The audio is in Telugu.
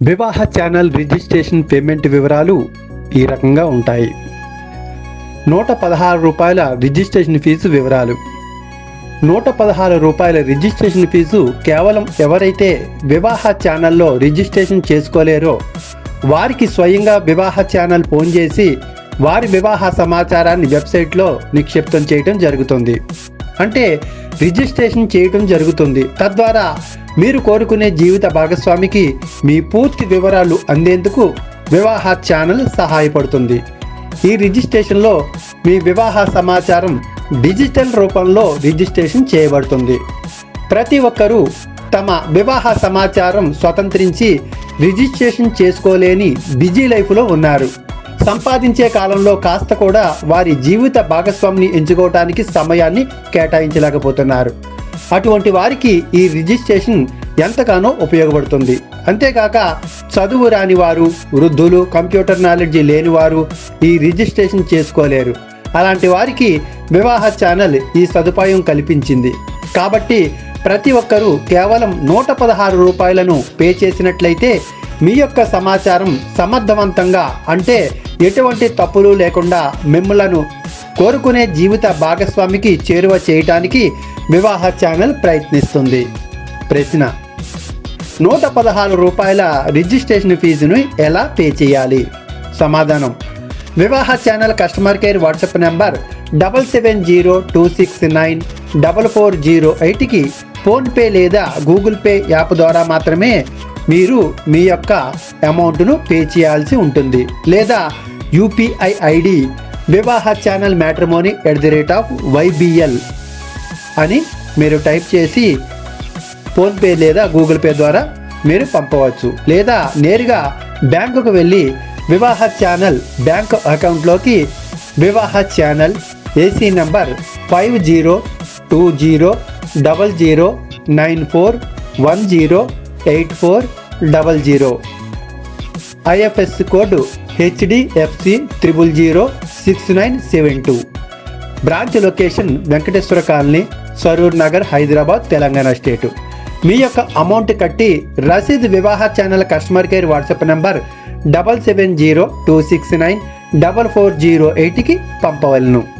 వివాహ ఛానల్ రిజిస్ట్రేషన్ పేమెంట్ వివరాలు ఈ రకంగా ఉంటాయి. నూట పదహారు రూపాయల రిజిస్ట్రేషన్ ఫీజు వివరాలు. నూట పదహారు రూపాయల రిజిస్ట్రేషన్ ఫీజు కేవలం ఎవరైతే వివాహ ఛానల్లో రిజిస్ట్రేషన్ చేసుకోలేరో వారికి స్వయంగా వివాహ ఛానల్ ఫోన్ చేసి వారి వివాహ సమాచారాన్ని వెబ్సైట్లో నిక్షిప్తం చేయడం జరుగుతుంది. అంటే రిజిస్ట్రేషన్ చేయటం జరుగుతుంది. తద్వారా మీరు కోరుకునే జీవిత భాగస్వామికి మీ పూర్తి వివరాలు అందేందుకు వివాహ ఛానల్ సహాయపడుతుంది. ఈ రిజిస్ట్రేషన్లో మీ వివాహ సమాచారం డిజిటల్ రూపంలో రిజిస్ట్రేషన్ చేయబడుతుంది. ప్రతి ఒక్కరూ తమ వివాహ సమాచారం స్వతంత్రించి రిజిస్ట్రేషన్ చేసుకోలేని బిజీ లైఫ్లో ఉన్నారు. సంపాదించే కాలంలో కాస్త కూడా వారి జీవిత భాగస్వామిని ఎంచుకోవటానికి సమయాన్ని కేటాయించలేకపోతున్నారు. అటువంటి వారికి ఈ రిజిస్ట్రేషన్ ఎంతగానో ఉపయోగపడుతుంది. అంతేకాక చదువు రాని వారు వృద్ధులు కంప్యూటర్ నాలెడ్జి లేని వారు ఈ రిజిస్ట్రేషన్ చేసుకోలేరు. అలాంటి వారికి వివాహ ఛానల్ ఈ సదుపాయం కల్పించింది. కాబట్టి ప్రతి ఒక్కరూ కేవలం నూట పదహారు రూపాయలను పే చేసినట్లయితే మీ యొక్క సమాచారం సమర్థవంతంగా అంటే ఎటువంటి తప్పులు లేకుండా మిమ్మలను కోరుకునే జీవిత భాగస్వామికి చేరువ చేయటానికి వివాహ ఛానల్ ప్రయత్నిస్తుంది. ప్రశ్న నూట పదహారు రూపాయల రిజిస్ట్రేషన్ ఫీజును ఎలా పే చేయాలి? సమాధానం Vivaha channel customer care WhatsApp number double seven zero two six nine double four zero ఎయిట్కి ఫోన్పే లేదా గూగుల్ పే యాప్ ద్వారా మాత్రమే మీరు మీ యొక్క అమౌంట్ను పే చేయాల్సి ఉంటుంది. లేదా UPI ID Vivaha channel matrimony at the rate of YBL అని మీరు టైప్ చేసి ఫోన్పే లేదా గూగుల్ పే ద్వారా మీరు పంపవచ్చు. లేదా నేరుగా బ్యాంకుకు వెళ్ళి వివాహ ఛానల్ బ్యాంక్ అకౌంట్లోకి Vivaha channel AC number five zero two zero double zero nine four one zero eight four double zero. IFS code HDFC triple zero six nine seven two. Branch location Venkateswara colony Saroor Nagar Hyderabad Telangana state. మీ యొక్క అమౌంట్ కట్టి Rashid Vivaha channel customer care WhatsApp number double seven zero two six nine double four zero ఎయిట్కి పంపవలను.